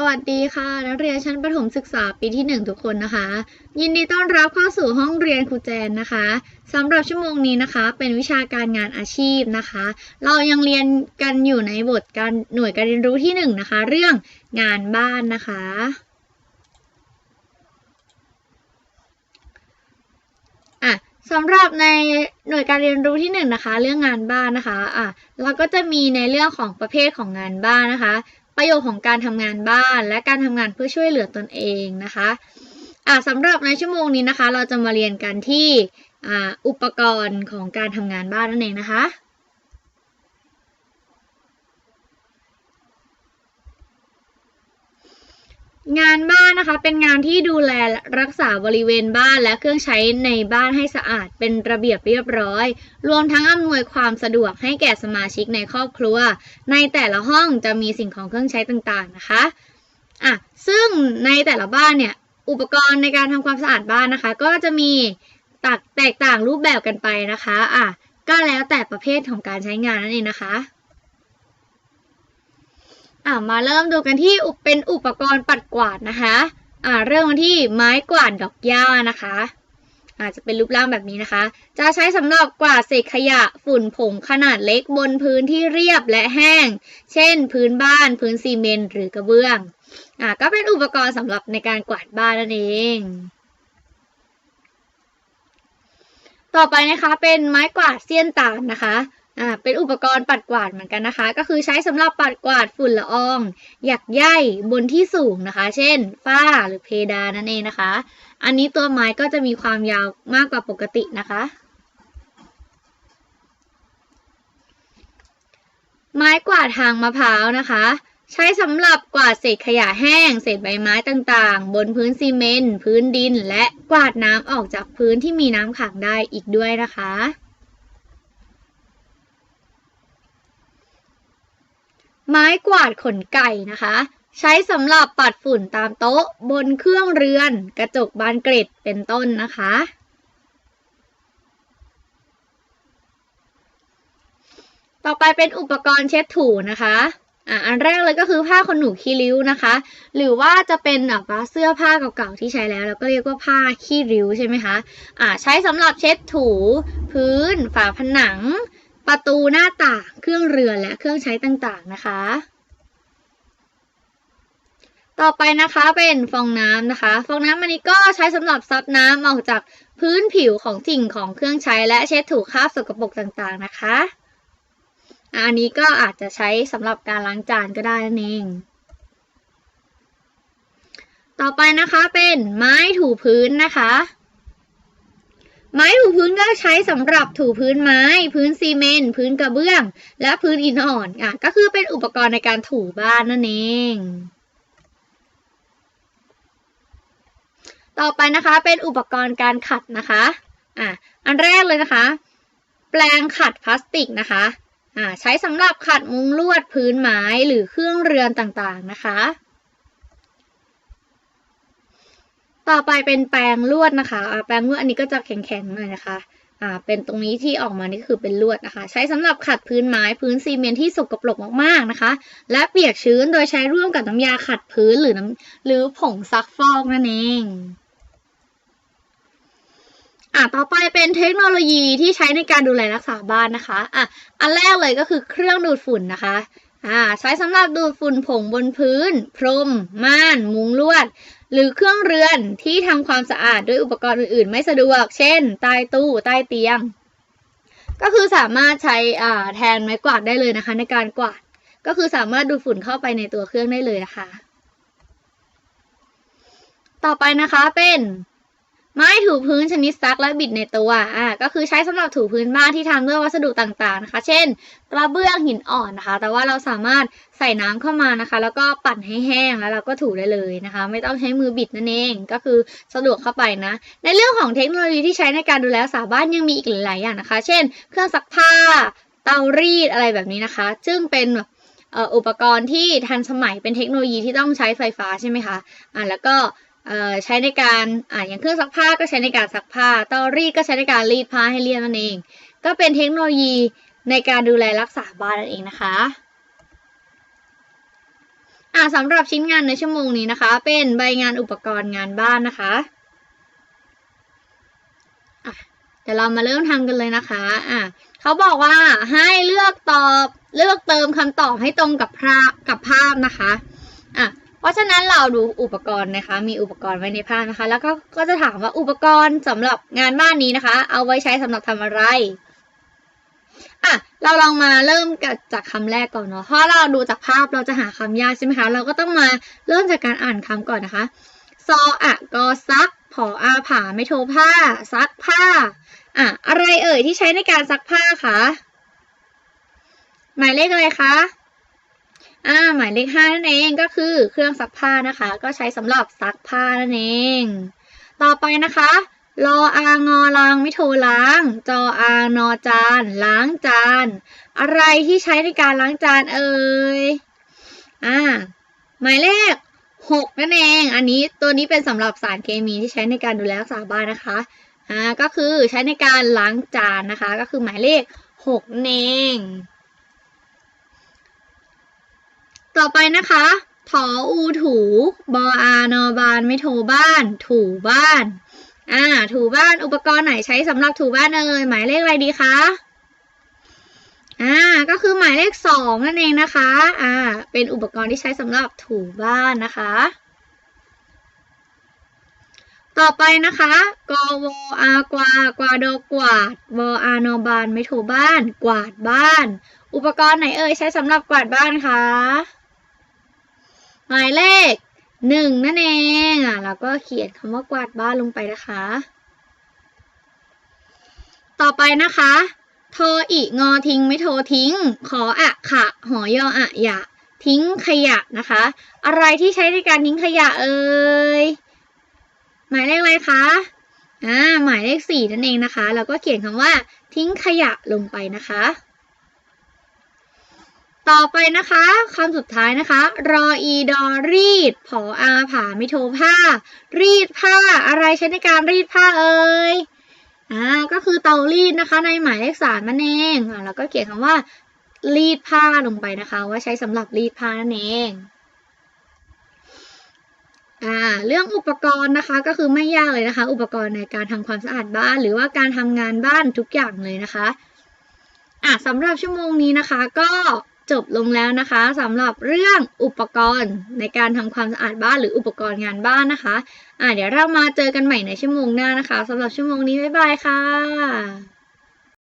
สวัสดีค่ะ นักเรียนชั้นประถมศึกษาปีที่ 1 ทุกคนนะคะ ยินดีต้อนรับเข้าสู่ห้องเรียนครูแจนนะคะสำหรับชั่วโมงนี้นะคะ เป็นวิชาการงานอาชีพนะคะ เรายังเรียนกันอยู่ในบทการหน่วยการเรียนรู้ที่ 1 นะคะ เรื่องงานบ้านนะคะ อะสำหรับในหน่วยการเรียนรู้ที่1นะคะ เรื่องงานบ้านนะคะอะเราก็จะมีในเรื่องของประเภทของงานบ้านนะคะ ประโยชน์ของการทำงานบ้าน และการทำงานเพื่อช่วยเหลือตนเองนะคะอะสำหรับในชั่วโมงนี้นะคะ เราจะมาเรียนกันที่อ่าอุปกรณ์ของการทำงานบ้านนั่นเองนะคะ งานบ้านนะคะ เป็นงานที่ดูแลรักษาบริเวณบ้านและเครื่องใช้ในบ้านให้สะอาดเป็นระเบียบเรียบร้อย รวมทั้งอำนวยความสะดวกให้แก่สมาชิกในครอบครัว ในแต่ละห้องจะมีสิ่งของเครื่องใช้ต่างๆนะคะอะซึ่งในแต่ละบ้านเนี่ยอุปกรณ์ในการทำความสะอาดบ้านนะคะ ก็จะมีตักแตกต่างรูปแบบกันไปนะคะอะก็แล้วแต่ประเภทของการใช้งานนั่นเองนะคะ อ่ามาเริ่มดูกันที่อุปเป็นอุปกรณ์ปัดกวาดนะคะอ่าเริ่มที่ไม้กวาดดอกหญ้านะคะ อาจจะเป็นรูปร่างแบบนี้นะคะ จะใช้สำหรับกวาดเศษขยะฝุ่นผงขนาดเล็กบนพื้นที่เรียบและแห้ง เช่น พื้นบ้านพื้นซีเมนต์หรือกระเบื้องอ่าก็เป็นอุปกรณ์สำหรับในการกวาดบ้านนั่นเองต่อไปนะคะเป็นไม้กวาดเสี้ยนตาลนะคะ อ่าเป็นอุปกรณ์ปัดกวาดเหมือนกันนะคะ ก็คือใช้สำหรับปัดกวาดฝุ่นละอองหยักใยบนที่สูงนะคะ เช่น ฝ้าหรือเพดานนั่นเองนะคะ อันนี้ตัวไม้ก็จะมีความยาวมากกว่าปกตินะคะ ไม้กวาดทางมะพร้าวนะคะใช้สำหรับกวาดเศษขยะแห้ง เศษใบไม้ต่างๆ บนพื้นซีเมนต์พื้นดิน และกวาดน้ำออกจากพื้นที่มีน้ำขังได้อีกด้วยนะคะ ไม้กวาดขนไก่นะคะ ใช้สำหรับปัดฝุ่นตามโต๊ะบนเครื่องเรือน กระจกบานเกล็ดเป็นต้นนะคะ ต่อไปเป็นอุปกรณ์เช็ดถูนะคะอะอันแรกเลยก็คือผ้าขนหนูขี้ริ้วนะคะ หรือว่าจะเป็นแบบว่าเสื้อผ้าเก่าๆที่ใช้แล้วเราก็เรียกว่าผ้าขี้ริ้วใช่ไหมคะอ่าใช้สำหรับเช็ดถู พื้น ฝาผนัง ประตูหน้าต่างเครื่องเรือนและเครื่องใช้ต่างๆนะคะ ต่อไปนะคะเป็นฟองน้ำนะคะ ฟองน้ำอันนี้ก็ใช้สำหรับซับน้ำออกจากพื้นผิวของสิ่งของเครื่องใช้และเช็ดถูคราบสกปรกต่างๆนะคะ อันนี้ก็อาจจะใช้สำหรับการล้างจานก็ได้นั่นเองต่อไปนะคะเป็นไม้ถูพื้นนะคะ ไม้ถูพื้นก็ใช้สำหรับถูพื้นไม้ พื้นซีเมนต์พื้นกระเบื้อง และพื้นอิฐอ่อนอะก็คือเป็นอุปกรณ์ในการถูบ้านนั่นเอง ต่อไปนะคะเป็นอุปกรณ์การขัดนะคะอะอันแรกเลยนะคะ แปรงขัดพลาสติกนะคะอ่าใช้สำหรับขัดมุ้งลวดพื้นไม้หรือเครื่องเรือนต่างๆนะคะ ต่อไปเป็นแปรงลวดนะคะแปรงลวดอันนี้ก็จะแข็งๆหน่อยนะคะอ่าเป็นตรงนี้ที่ออกมานี่คือเป็นลวดนะคะ ใช้สำหรับขัดพื้นไม้พื้นซีเมนที่สกปรกมากๆนะคะ และเปียกชื้นโดยใช้ร่วมกับน้ำยาขัดพื้นหรือน้ำหรือผงซักฟอกนั่นเองอะต่อไปเป็นเทคโนโลยีที่ใช้ในการดูแลรักษาบ้านนะคะอะอันแรกเลยก็คือเครื่องดูดฝุ่นนะคะอ่าใช้สำหรับดูดฝุ่นผงบนพื้น พรม ม่าน มุงลวด หรือเครื่องเรือนที่ทำความสะอาดด้วยอุปกรณ์อื่นๆ ไม่สะดวก เช่น ใต้ตู้ใต้เตียง ก็คือสามารถใช้แทนไม้กวาดได้เลยนะคะ ในการกวาด ก็คือสามารถดูดฝุ่นเข้าไปในตัวเครื่องได้เลยนะคะ ต่อไปนะคะเป็น ไม้ถูพื้นชนิดซักและบิดในตัวอ่าก็คือใช้สำหรับถูพื้นบ้านที่ทำด้วยวัสดุต่างๆนะคะ เช่นกระเบื้องหินอ่อนนะคะ แต่ว่าเราสามารถใส่น้ำเข้ามานะคะ แล้วก็ปั่นให้แห้งแล้วเราก็ถูได้เลยนะคะ ไม่ต้องใช้มือบิดนั่นเองก็คือสะดวกเข้าไปนะ ในเรื่องของเทคโนโลยีที่ใช้ในการดูแลรักษาบ้านยังมีอีกหลายอย่างนะคะ เช่น เครื่องซักผ้า เตารีดอะไรแบบนี้นะคะ ซึ่งเป็นอุปกรณ์ที่ทันสมัยเป็นเทคโนโลยีที่ต้องใช้ไฟฟ้าใช่ไหมคะอ่าแล้วก็ ใช้ในการอ่าอย่างเครื่องซักผ้าก็ใช้ในการซักผ้าเตารีดก็ใช้ในการรีดผ้าให้เรียบนั่นเอง ก็เป็นเทคโนโลยีในการดูแลรักษาบ้านนั่นเองนะคะอ่าสำหรับชิ้นงานในชั่วโมงนี้นะคะ เป็นใบงานอุปกรณ์งานบ้านนะคะอะเดี๋ยวเรามาเริ่มทำกันเลยนะคะอะเขาบอกว่าให้เลือกตอบเลือกเติมคำตอบให้ตรงกับภาพกับภาพนะคะอะ เพราะฉะนั้นเราดูอุปกรณ์นะคะ มีอุปกรณ์ไว้ในภาพนะคะ แล้วก็ก็จะถามว่าอุปกรณ์สำหรับงานบ้านนี้นะคะ เอาไว้ใช้สำหรับทำอะไรอะเราลองมาเริ่มกันจากคำแรกก่อนเนาะเพราะเราดูจากภาพเราจะหาคำยากใช่ไหมคะ เราก็ต้องมาเริ่มจากการอ่านคำก่อนนะคะซออะกอซักผออาผาไม่โทผ้า ซักผ้าอะอะไรเอ่ยที่ใช้ในการซักผ้าคะหมายเลขอะไรคะ อ่าหมายเลขห้านั่นเองก็คือเครื่องซักผ้านะคะ ก็ใช้สำหรับซักผ้านั่นเอง ต่อไปนะคะรออางอล้างไม่โทรล้าง จออานอจาน ล้างจาน อะไรที่ใช้ในการล้างจานเอ่ยอ่าหมายเลขหกนั่นเอง อันนี้ตัวนี้เป็นสำหรับสารเคมีที่ใช้ในการดูแลรักษาบ้านนะคะอ่าก็คือใช้ในการล้างจานนะคะ ก็คือหมายเลขหกนั่นเอง ต่อไปนะคะถออูถูบออานอบานไม่โทบ้าน ถูบ้านอ่าถูบ้านอุปกรณ์ไหนใช้สำหรับถูบ้านเอ่ยหมายเลขอะไรดีคะอ่าก็คือหมายเลขสองนั่นเองนะคะอ่าเป็นอุปกรณ์ที่ใช้สำหรับถูบ้านนะคะ ต่อไปนะคะกวอากวากวาดอกวาดวออานอบานไม่ถูบ้าน กวาดบ้าน อุปกรณ์ไหนเอ่ยใช้สำหรับกวาดบ้านคะ หมายเลขหนึ่งนั่นเองอะแล้วก็เขียนคำว่ากวาดบ้านลงไปนะคะ ต่อไปนะคะโทอีงอทิ้งไม่โททิ้ง ขออะขะ หอยออะยะ ทิ้งขยะนะคะ อะไรที่ใช้ในการทิ้งขยะเอ่ยหมายเลขอะไรคะอ่าหมายเลขสี่นั่นเองนะคะ แล้วก็เขียนคำว่าทิ้งขยะลงไปนะคะ ต่อไปนะคะคำสุดท้ายนะคะ รออีดอรีด ผออาผาไม่โทผ้า รีดผ้าอะไรใช้ในการรีดผ้าเอ่ยอ่าก็คือเตารีดนะคะ ในหมายเลขสามนั่นเองอ่าแล้วก็เขียนคำว่า รีดผ้าลงไปนะคะว่าใช้สำหรับรีดผ้านั่นเองอ่าเรื่องอุปกรณ์นะคะก็คือไม่ยากเลยนะคะ อุปกรณ์ในการทำความสะอาดบ้าน หรือว่าการทำงานบ้านทุกอย่างเลยนะคะอะสำหรับชั่วโมงนี้นะคะก็ จบลงแล้วนะคะสำหรับเรื่องอุปกรณ์ในการทำความสะอาดบ้านหรืออุปกรณ์งานบ้านนะคะอ่าเดี๋ยวเรามาเจอกันใหม่ในชั่วโมงหน้านะคะสำหรับชั่วโมงนี้บ๊ายบายค่ะ